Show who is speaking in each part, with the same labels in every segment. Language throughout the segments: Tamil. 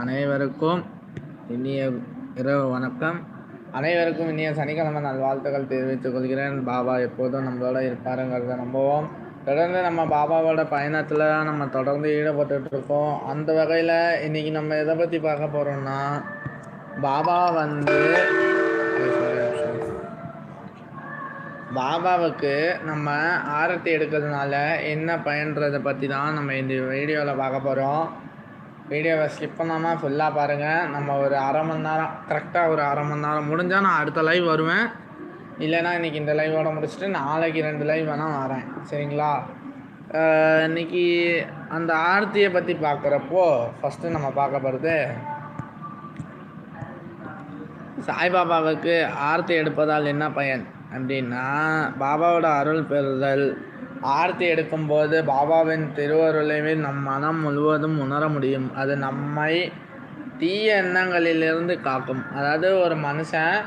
Speaker 1: அனைவருக்கும் இனிய இரவு வணக்கம். அனைவருக்கும் இனிய சனிக்கிழமை நல்வாழ்த்துக்கள் தெரிவித்துக் கொள்கிறேன். பாபா எப்போதும் நம்மளோட இருப்பாருங்கிறத நம்புவோம். தொடர்ந்து நம்ம பாபாவோட பயணத்தில் நம்ம தொடர்ந்து ஈடுபட்டுட்டு இருக்கோம். அந்த வகையில் இன்றைக்கி நம்ம எதை பற்றி பார்க்க போகிறோம்னா பாபா வந்து பாபாவுக்கு நம்ம ஆரத்தி எடுக்கிறதுனால என்ன பயன்றதை பற்றி தான் நம்ம இந்த வீடியோவில் பார்க்க போகிறோம் வீடியோவை ஸ்கிப் பண்ணாமல் ஃபுல்லாக பாருங்கள் நம்ம ஒரு அரை மணி நேரம் கரெக்டாக ஒரு அரை மணி நேரம் முடிஞ்சால் நான் அடுத்த லைவ் வருவேன். இல்லைன்னா இன்றைக்கி இந்த லைவோட முடிச்சுட்டு நாளைக்கு ரெண்டு லைவ் வேணால் வரேன். சரிங்களா? இன்றைக்கி இன்னைக்கு அந்த ஆர்த்தியை பற்றி பார்க்குறப்போ ஃபஸ்ட்டு நம்ம பார்க்க போகிறது சாய்பாபாவுக்கு ஆர்த்தி எடுப்பதால் என்ன பயன்? அப்படின்னா பாபாவோட அருள் பெறுதல் ஆர்த்தி எடுக்கும்போது பாபாவின் திருவருளைவே நம் மனம் முழுவதும் உணர முடியும். அது நம்மை தீய எண்ணங்களிலிருந்து காக்கும். அதாவது ஒரு மனுஷன்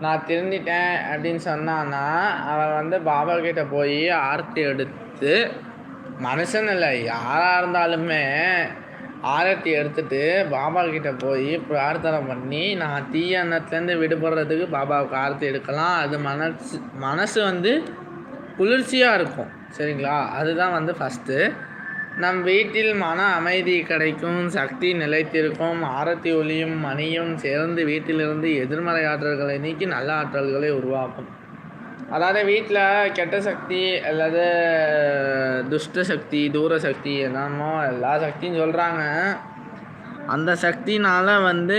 Speaker 1: நான் திருந்திட்டேன் அப்படின்னு சொன்னான்னா அவன் வந்து பாபா கிட்ட போய் ஆர்த்தி எடுத்து மனுஷன் இல்லை யாராக இருந்தாலுமே ஆரத்தி எடுத்துட்டு பாபா கிட்ட போய் பிரார்த்தனை பண்ணி நான் தீய எண்ணத்துலேருந்து விடுபடுறதுக்கு பாபாவுக்கு ஆரத்தி எடுக்கலாம். அது மனசு மனசு வந்து குளிர்ச்சியாக இருக்கும். சரிங்களா? அதுதான் வந்து ஃபஸ்ட்டு நம் வீட்டில் மன அமைதி கிடைக்கும் சக்தி நிலைத்திருக்கும் ஆரத்தி ஒளியும் மணியும் சேர்ந்து வீட்டிலிருந்து எதிர்மறை ஆற்றல்களை நீக்கி நல்ல ஆற்றல்களை உருவாக்கும். அதாவது வீட்டில் கெட்ட சக்தி அல்லது துஷ்ட சக்தி தூர சக்தி என்னமோ எல்லா சக்தியும் சொல்கிறாங்க அந்த சக்தினால் வந்து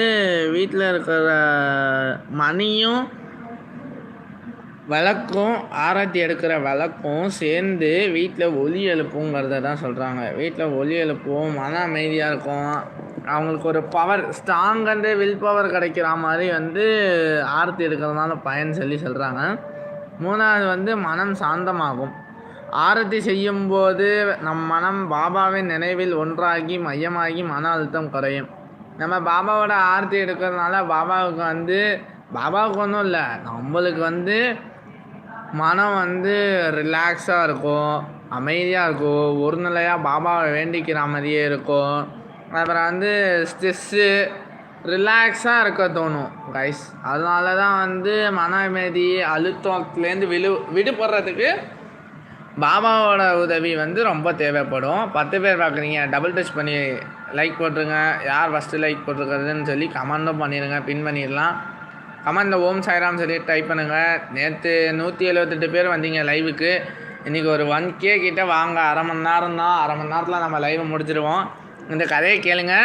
Speaker 1: வீட்டில் இருக்கிற மணியும் விளக்கும் ஆரத்தி எடுக்கிற விளக்கும் சேர்ந்து வீட்டில் ஒலி எழுப்புங்கிறத தான் சொல்கிறாங்க வீட்டில் ஒலி எழுப்பும் மன அமைதியாக இருக்கும். அவங்களுக்கு ஒரு பவர் ஸ்ட்ராங் வில் பவர் கிடைக்கிற மாதிரி வந்து ஆரத்தி எடுக்கிறதுனால பயன் சொல்லி சொல்கிறாங்க மூணாவது வந்து மனம் சாந்தமாகும். ஆரத்தி செய்யும்போது நம் மனம் பாபாவின் நினைவில் ஒன்றாகி மையமாகி மன அழுத்தம் குறையும். நம்ம பாபாவோட ஆரத்தி எடுக்கிறதுனால பாபாவுக்கு வந்து பாபாவுக்கு ஒன்றும் இல்லை நம்மளுக்கு வந்து மனம் வந்து ரிலாக்ஸாக இருக்கும் அமைதியாக இருக்கும் ஒரு நிலையாக பாபாவை வேண்டிக்கிற மாதிரியே இருக்கும். அப்புறம் வந்து ஸ்ட்ரெஸ்ஸு ரிலாக்ஸாக இருக்க தோணும் கைஸ் அதனால தான் வந்து மன அமைதி அழுத்தத்துலேருந்து விழு விடுபடுறதுக்கு பாபாவோட உதவி வந்து ரொம்ப தேவைப்படும். பத்து பேர் பார்க்குறீங்க டபுள் டச் பண்ணி லைக் போட்டுருங்க. யார் ஃபஸ்ட்டு லைக் போட்டிருக்கிறதுன்னு சொல்லி கமெண்ட்டும் பண்ணிடுங்க பின் பண்ணிடலாம். கமெண்டில் ஓம் சாய்ராம் சொல்லி டைப் பண்ணுங்கள் நேற்று நூற்றி எழுபத்தெட்டு பேர் வந்தீங்க லைவுக்கு இன்றைக்கி ஒரு ஒன் கே கிட்டே வாங்க. அரை மணி நேரம் தான். அரை மணி நேரத்தில் நம்ம லைவை முடிச்சிடுவோம் இந்த கதையை கேளுங்க.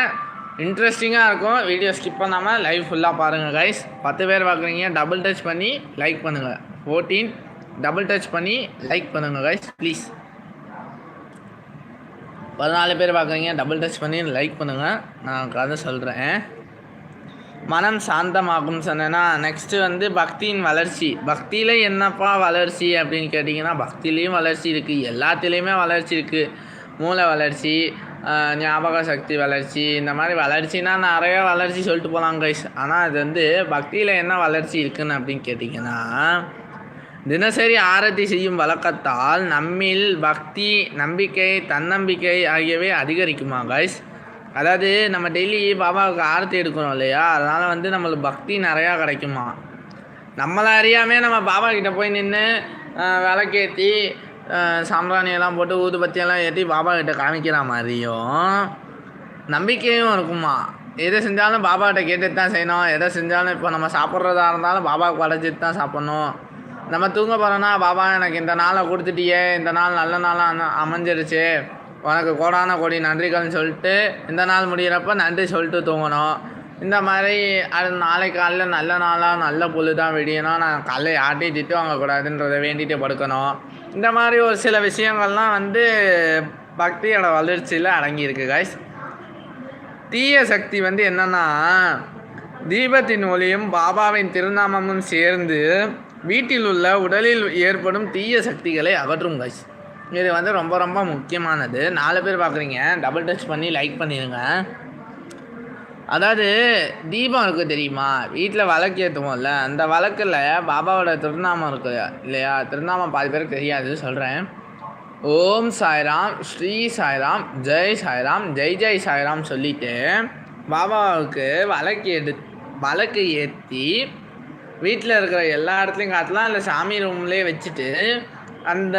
Speaker 1: இன்ட்ரெஸ்டிங்காக இருக்கும். வீடியோ ஸ்கிப் பண்ணாமல் லைவ் ஃபுல்லாக பாருங்கள் கைஸ் பத்து பேர் பார்க்குறீங்க டபுள் டச் பண்ணி லைக் பண்ணுங்கள் ஃபோர்டீன் டபுள் டச் பண்ணி லைக் பண்ணுங்கள் கைஸ் ப்ளீஸ் பதினாலு பேர் பார்க்குறீங்க டபுள் டச் பண்ணி லைக் பண்ணுங்கள் நான் கதை சொல்கிறேன் மனம் சாந்தமாகும் சொன்னேன்னா நெக்ஸ்ட்டு வந்து பக்தியின் வளர்ச்சி. பக்தியில் என்னப்பா வளர்ச்சி அப்படின்னு கேட்டிங்கன்னா பக்திலேயும் வளர்ச்சி இருக்குது எல்லாத்துலேயுமே வளர்ச்சி இருக்குது மூளை வளர்ச்சி ஞாபக சக்தி வளர்ச்சி இந்த மாதிரி வளர்ச்சினா நிறைய வளர்ச்சி சொல்லிட்டு போகலாம் கைஸ் ஆனால் அது வந்து பக்தியில் என்ன வளர்ச்சி இருக்குன்னு அப்படின்னு கேட்டிங்கன்னா தினசரி ஆரத்தி செய்யும் வழக்கத்தால் நம்மில் பக்தி நம்பிக்கை தன்னம்பிக்கை ஆகியவை அதிகரிக்குமா கைஸ் அதாவது நம்ம டெய்லி பாபாவுக்கு ஆரத்தி எடுக்கணும் இல்லையா? அதனால் வந்து நம்மளுக்கு பக்தி நிறையா கிடைக்குமா? நம்மளை அறியாமே நம்ம பாபா கிட்ட போய் நின்று விளக்கேற்றி சாம்பிராணியெல்லாம் போட்டு ஊதுபத்தியெல்லாம் ஏற்றி பாபா கிட்ட காமிக்கிற மாதிரியும் நம்பிக்கையும் இருக்குமா? எதை செஞ்சாலும் பாபாக்கிட்ட கேட்டுட்டு தான் செய்யணும். எதை செஞ்சாலும் இப்போ நம்ம சாப்பிட்றதா இருந்தாலும் பாபாவுக்கு படைச்சிட்டு தான் சாப்பிட்ணும். நம்ம தூங்க போகிறோன்னா பாபா எனக்கு இந்த நாளை கொடுத்துட்டியே இந்த நாள் நல்ல நாளாக அமைஞ்சிருச்சு. உனக்கு கோடான கோடி நன்றிகள்னு சொல்லிட்டு இந்த நாள் முடிகிறப்ப நன்றி சொல்லிட்டு தூங்கணும். இந்த மாதிரி அது நாளை காலைல நல்ல நாளாக நல்ல பொழுதாக விடியணும். நான் காலைல யார்ட்டையும் திட்டு வாங்கக்கூடாதுன்றதை வேண்டிட்டு படுக்கணும். இந்த மாதிரி ஒரு சில விஷயங்கள்லாம் வந்து பக்தியோட வளர்ச்சியில் அடங்கியிருக்கு கைஸ் தீய சக்தி வந்து என்னென்னா தீபத்தின் ஒளியும் பாபாவின் திருநாமமும் சேர்ந்து வீட்டில் உள்ள உடலில் ஏற்படும் தீய சக்திகளை அகற்றும் கைஸ் இது வந்து ரொம்ப ரொம்ப முக்கியமானது. நாலு பேர் பார்க்குறீங்க டபுள் டச் பண்ணி லைக் பண்ணிடுங்க அதாவது தீபம் இருக்குது தெரியுமா? வீட்டில் விளக்கு ஏற்றுவோம்ல அந்த வழக்கில் பாபாவோட திருநாமம் இருக்குது இல்லையா? திருநாமம் பாதி பேருக்கு தெரியாது சொல்கிறேன் ஓம் சாய்ராம் ஸ்ரீ சாய்ராம் ஜெய் சாய்ராம் ஜெய் ஜெய் சாய்ராம் சொல்லிட்டு பாபாவுக்கு வழக்கு எடு வழக்கு ஏற்றி வீட்டில் இருக்கிற எல்லா இடத்துலையும் காட்டலாம். இல்லை சாமி ரூம்லேயே வச்சுட்டு அந்த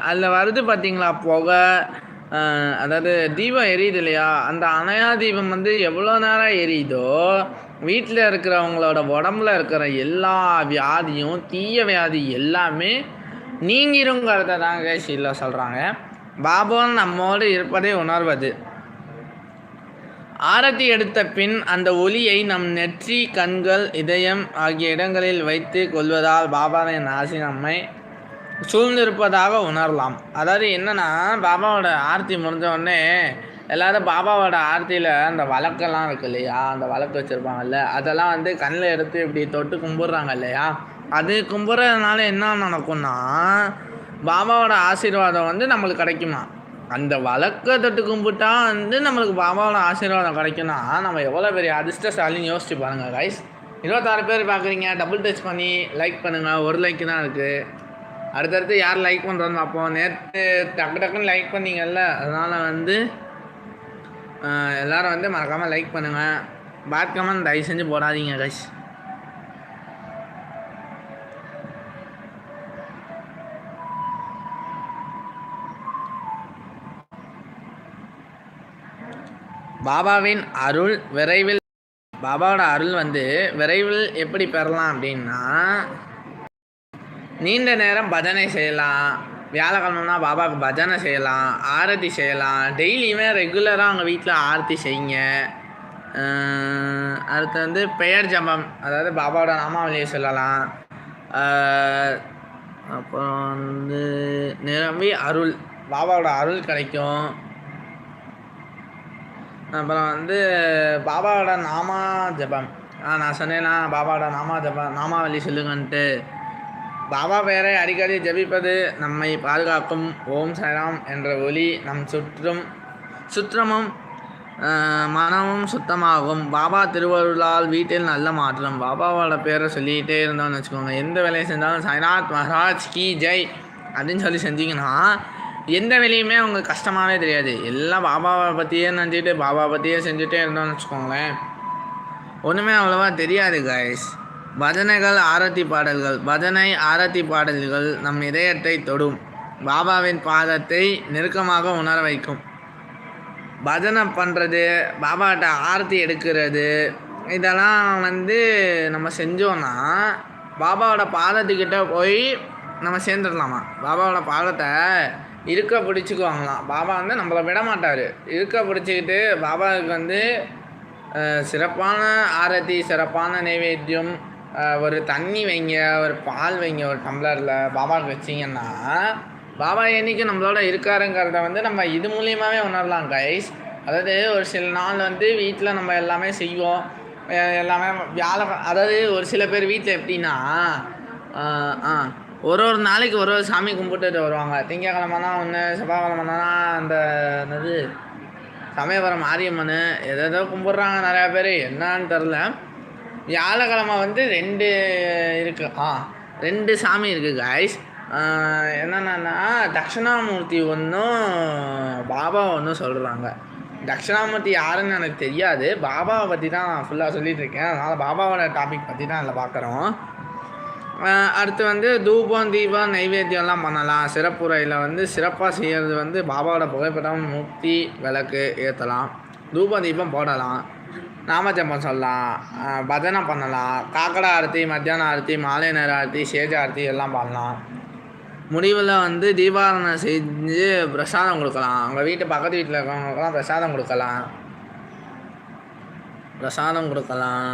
Speaker 1: அதில் வருது பார்த்தீங்களா புகை அதாவது தீபம் எரியுது இல்லையா? அந்த அணையா தீபம் வந்து எவ்வளோ நேரம் எரியுதோ வீட்டில் இருக்கிறவங்களோட உடம்புல இருக்கிற எல்லா வியாதியும் தீய வியாதி எல்லாமே நீங்கிருங்கிறத தாங்க ஷீலா சொல்கிறாங்க பாபோன் நம்மோடு இருப்பதை உணர்வது. ஆரத்தி எடுத்த பின் அந்த ஒளியை நம் நெற்றி கண்கள் இதயம் ஆகிய இடங்களில் வைத்து கொள்வதால் பாபாவின் ஆசி நம்மை சூழ்ந்திருப்பதாக உணரலாம். அதாவது என்னன்னா பாபாவோட ஆர்த்தி முடிஞ்ச உடனே பாபாவோட ஆர்த்தியில் அந்த வழக்கெல்லாம் இருக்கு இல்லையா? அந்த வழக்கு வச்சுருப்பாங்கல்ல. அதெல்லாம் வந்து கண்ணில் எடுத்து இப்படி தொட்டு கும்பிட்றாங்க இல்லையா? அது கும்பிட்றதுனால என்ன நடக்கும்னா பாபாவோட ஆசீர்வாதம் வந்து நம்மளுக்கு கிடைக்குமா? அந்த வழக்கை தொட்டு கும்பிட்டா வந்து நம்மளுக்கு பாபாவோட ஆசீர்வாதம் கிடைக்கும்னா நம்ம எவ்வளோ பெரிய அதிர்ஷ்டசாலின்னு யோசிச்சு பாருங்கள் கைஸ் இருபத்தாறு பேர் பார்க்குறீங்க டபுள் டச் பண்ணி லைக் பண்ணுங்கள் ஒரு லைக் தான் இருக்குது அடுத்தடுத்து யார் லைக் பண்ணுறோன்னு பார்ப்போம். நேற்று டக்கு டக்குன்னு லைக் பண்ணீங்கல்ல அதனால் வந்து ஆஹ், எல்லாரும் வந்து மறக்காமல் லைக் பண்ணுங்கள் பேட் கமெண்ட் தயவு செஞ்சு போடாதீங்க கைஸ் பாபாவின் அருள் விரைவில் பாபாவோட அருள் வந்து விரைவில் எப்படி பெறலாம் அப்படின்னா நீண்ட நேரம் பஜனை செய்யலாம். வியாழக்கிழமைனா பாபாவுக்கு பஜனை செய்யலாம். ஆரத்தி செய்யலாம். டெய்லியுமே ரெகுலராக அவங்க வீட்டில் ஆரத்தி செய்யுங்க. அடுத்து வந்து பெயர் ஜபம். அதாவது பாபாவோட நாமாவளியை சொல்லலாம். அப்புறம் வந்து நிரம்பி அருள். பாபாவோட அருள் கிடைக்கும். அப்புறம் வந்து பாபாவோட நாமா ஜபம். நான் சொன்னேன்னா பாபாவோட நாமா ஜபம் நாமாவளி சொல்லுங்கன்ட்டு. பாபா பெயரை அடிக்கடி ஜபிப்பது நம்மை பாதுகாக்கும் ஓம் சராம் என்ற ஒலி நம் சுற்றும் சுற்றமும் மனமும் சுத்தமாகும். பாபா திருவருளால் வீட்டில் நல்ல மாற்றம். பாபாவோட பேரை சொல்லிகிட்டே இருந்தோம்னு வச்சுக்கோங்க. எந்த வேலையை செஞ்சாலும் சாய்நாத் மஹராஜ் கி ஜெய் அப்படின்னு சொல்லி செஞ்சீங்கன்னா எந்த வேலையுமே உங்களுக்கு கஷ்டமாகவே தெரியாது. எல்லாம் பாபாவை பற்றியே நினச்சிட்டு பாபா பற்றியே செஞ்சுட்டே இருந்தோம்னு வச்சுக்கோங்களேன். ஒன்றுமே அவ்வளோவா தெரியாது கைஸ் பஜனைகள் ஆரத்தி பாடல்கள். பஜனை ஆரத்தி பாடல்கள் நம் இதயத்தை தொடும். பாபாவின் பாதத்தை நெருக்கமாக உணர வைக்கும். பஜனை பண்ணுறது பாபாட்ட ஆரத்தி எடுக்கிறது இதெல்லாம் வந்து நம்ம செஞ்சோன்னா பாபாவோட பாதத்துக்கிட்ட போய் நம்ம சேர்ந்துடலாமா? பாபாவோட பாதத்தை இருக்க பிடிச்சிக்குவாங்களாம். பாபா வந்து நம்மளை விட மாட்டார் இருக்க பிடிச்சிக்கிட்டு பாபாவுக்கு வந்து சிறப்பான ஆரத்தி சிறப்பான நைவேத்தியம் ஒரு தண்ணி வைங்க ஒரு பால் வைங்க ஒரு டம்ளரில் பாபாவுக்கு வச்சிங்கன்னா பாபா என்றைக்கும் நம்மளோட இருக்காருங்கிறத வந்து நம்ம இது மூலியமாகவே உணரலாம் கைஸ் அதாவது ஒரு சில நாள் வந்து வீட்டில் நம்ம எல்லாமே செய்வோம். எல்லாமே வியாழ அதாவது ஒரு சில பேர் வீட்டில் எப்படின்னா ஆ ஒரு ஒரு நாளைக்கு ஒரு ஒரு சாமி கும்பிட்டுட்டு வருவாங்க. திங்கக்கிழமைனா ஒன்று செவ்வாய்க்கிழமைனா அந்த என்னது சமயபுரம் மாரியம்மன் எதோ கும்பிட்றாங்க நிறையா பேர். என்னன்னு தெரில வியாழக்கிழமை வந்து ரெண்டு இருக்கு. ஆ ரெண்டு சாமி இருக்குது காய்ஸ் என்னென்னா தட்சிணாமூர்த்தி ஒன்றும் பாபா ஒன்றும் சொல்கிறாங்க தட்சிணாமூர்த்தி யாருன்னு எனக்கு தெரியாது. பாபாவை பற்றி தான் ஃபுல்லாக சொல்லிகிட்ருக்கேன் இருக்கேன். அதனால் பாபாவோட டாபிக் பற்றி தான் அதில் பார்க்குறோம் அடுத்து வந்து தூபம் தீபம் நைவேத்தியம்லாம் பண்ணலாம். சிறப்புரையில் வந்து சிறப்பாக செய்கிறது வந்து பாபாவோட புகைப்படம் முக்தி விளக்கு ஏற்றலாம் தூப தீபம் போடலாம். நாமஜபம் சொல்லலாம் பஜனை பண்ணலாம் காக்கடா ஆரத்தி மத்தியான ஆரத்தி மாலை நேர ஆரத்தி சேஜ ஆரத்தி எல்லாம் பண்ணலாம். முடிவில் வந்து தீபாரணை செஞ்சு பிரசாதம் கொடுக்கலாம். அவங்க வீட்டு பக்கத்து வீட்டில் இருக்கிறவங்களுக்கெல்லாம் பிரசாதம் கொடுக்கலாம். பிரசாதம் கொடுக்கலாம்.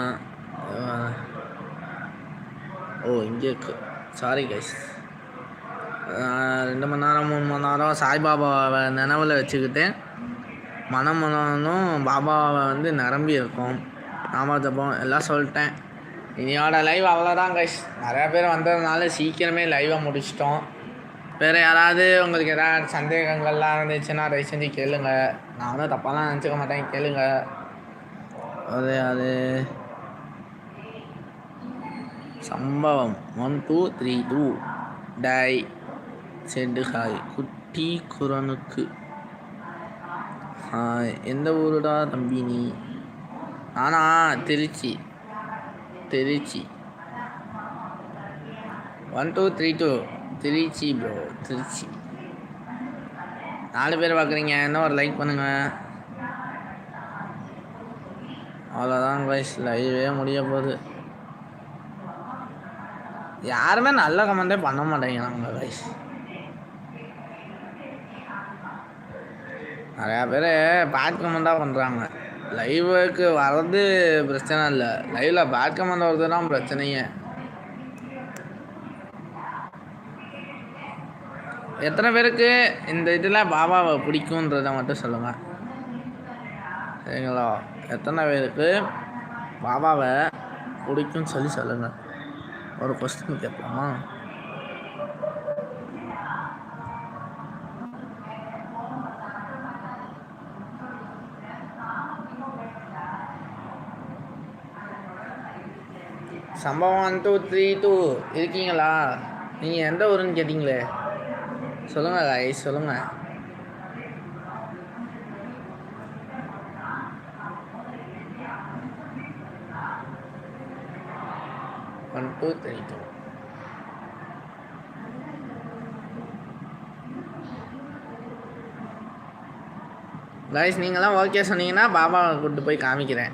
Speaker 1: ஓ இங்கே இருக்கு. சாரி கைஸ் ரெண்டு மணி நேரம் மூணு மணி நேரம் சாய்பாபாவை நினைவில் வச்சுக்கிட்டு மனம் மனனும் பாபாவை வந்து நிரம்பி இருக்கும். நாம ஜபம் எல்லாம் சொல்லிட்டேன். இனியோட லைவ் அவ்வளோதான் கைஸ் நிறையா பேர் வந்ததுனால சீக்கிரமே லைவை முடிச்சிட்டோம். வேறு யாராவது உங்களுக்கு ஏதாவது சந்தேகங்கள்லாம் இருந்துச்சுன்னா தயவு செஞ்சு கேளுங்க. நான் வந்து தப்பாலாம் நினச்சிக்க மாட்டேன் கேளுங்க. அது அது. சம்பவம். ஒன் டூ த்ரீ டூ டை. செண்டு ஹாய் குட்டி குரனுக்கு எந்த ஊருடா தம்பி நீ? நானா Trichy. Trichy. One two three two Trichy bro Trichy. நாலு பேர் பார்க்குறீங்க என்ன ஒரு லைக் பண்ணுங்க. அவ்வளோதான் கைஸ் லைவே முடிய போகுது. யாருமே நல்ல கமெண்டே பண்ண மாட்டேங்கிறாங்க கைஸ் நிறையா பேர் பேட் கமெண்டாக பண்ணுறாங்க லைவுக்கு வர்றது பிரச்சனை இல்லை. லைவில் பேட் கமெண்ட் வர்றது தான் பிரச்சனையே. எத்தனை பேருக்கு இந்த இதில் பாபாவை பிடிக்குன்றதை மட்டும் சொல்லுங்கள் சரிங்களா? எத்தனை பேருக்கு பாபாவை பிடிக்கும்னு சொல்லி சொல்லுங்கள் ஒரு கொஸ்டின் கேட்போமா? சம்பவம் ஒன் டூ த்ரீ டூ இருக்கீங்களா? நீங்கள் எந்த ஊருன்னு கேட்டிங்களே? சொல்லுங்கள் காய்ஸ் சொல்லுங்கள் one two three two guys நீங்களாம் ஓகே சொன்னீங்கன்னா பாபாவை கூப்பிட்டு போய் காமிக்கிறேன்.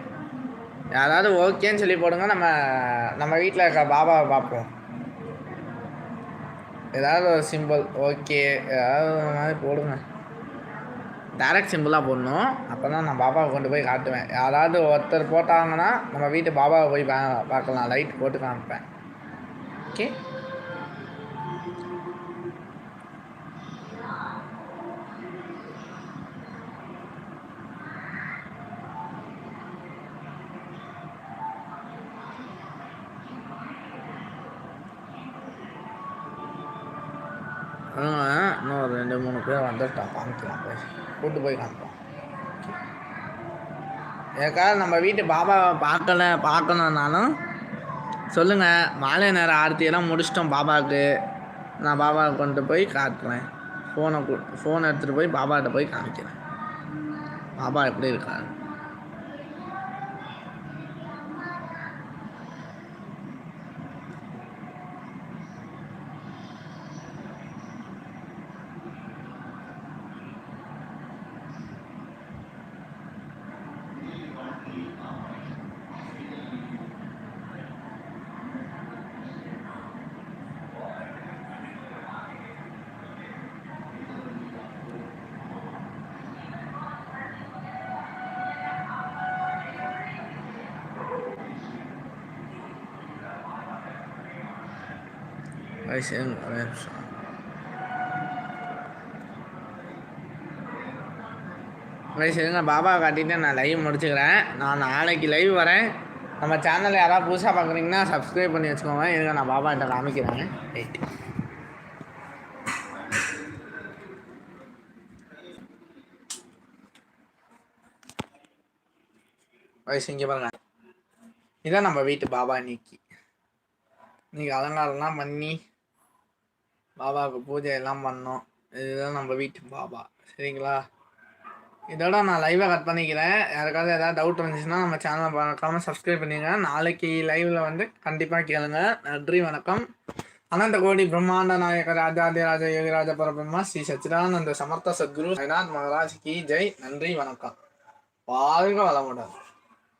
Speaker 1: யாராவது ஓகேன்னு சொல்லி போடுங்க நம்ம நம்ம வீட்டில் இருக்க பாபாவை பார்ப்போம். ஏதாவது ஒரு சிம்பிள் ஓகே ஏதாவது ஒரு மாதிரி போடுங்க. டேரக்ட் சிம்பிளாக போடணும். அப்போ தான் நான் பாபாவை கொண்டு போய் காட்டுவேன். யாராவது ஒருத்தர் போட்டாங்கன்னா நம்ம வீட்டு பாபாவை போய் பா பார்க்கலாம். லைட் போட்டு காமிப்பேன். ஓகே வந்துட்டான் காமிக்கலாம் போய் கூட்டு போய் காமிப்போம். ஏக்கா நம்ம வீட்டு பாபாவை பார்க்கல பார்க்கணுன்னாலும் சொல்லுங்கள் மாலை நேரம் ஆர்த்தியெல்லாம் முடிச்சிட்டோம் பாபாவுக்கு. நான் பாபாவை கொண்டு போய் காட்டுறேன். ஃபோனை ஃபோன் எடுத்துகிட்டு போய் பாபாட்ட போய் காமிக்கிறேன். பாபா எப்படி இருக்காரு வயசு ஒரே நிமிஷம் வயசு இருங்க பாபா காட்டிட்டு நான் லைவ் முடிச்சுக்கிறேன் நான் நாளைக்கு லைவ் வரேன் நம்ம சேனலில் யாராவது புதுசாக பார்க்குறீங்கன்னா சப்ஸ்கிரைப் பண்ணி வச்சுக்கோங்க எனக்கு நான் பாபா கிட்ட காமிக்கிறேன் ரைட் வயசு இங்கே பாருங்க இதான் நம்ம வீட்டு பாபா இன்னைக்கு இன்னைக்கு அலங்காரம்லாம் பண்ணி பாபாவுக்கு பூஜை எல்லாம் பண்ணோம். இதுதான் நம்ம வீட்டு பாபா. சரிங்களா? இதோட நான் லைவை கட் பண்ணிக்கிறேன். யாருக்காவது ஏதாவது டவுட் இருந்துச்சுன்னா நம்ம சேனலை பார்க்காம சப்ஸ்கிரைப் பண்ணிடுங்க நாளைக்கு லைவில் வந்து கண்டிப்பாக கேளுங்க. நன்றி வணக்கம். அனந்த கோடி பிரம்மாண்ட நாயக ராஜாதி ராஜ யோகிராஜ பரபிரம்மா ஸ்ரீ சச்சிதானந்த சமர்த்த சத்குரு சாய்நாத் மகாராஜ் கி. ஜெய். நன்றி வணக்கம். வாழ்க வளமுடன்.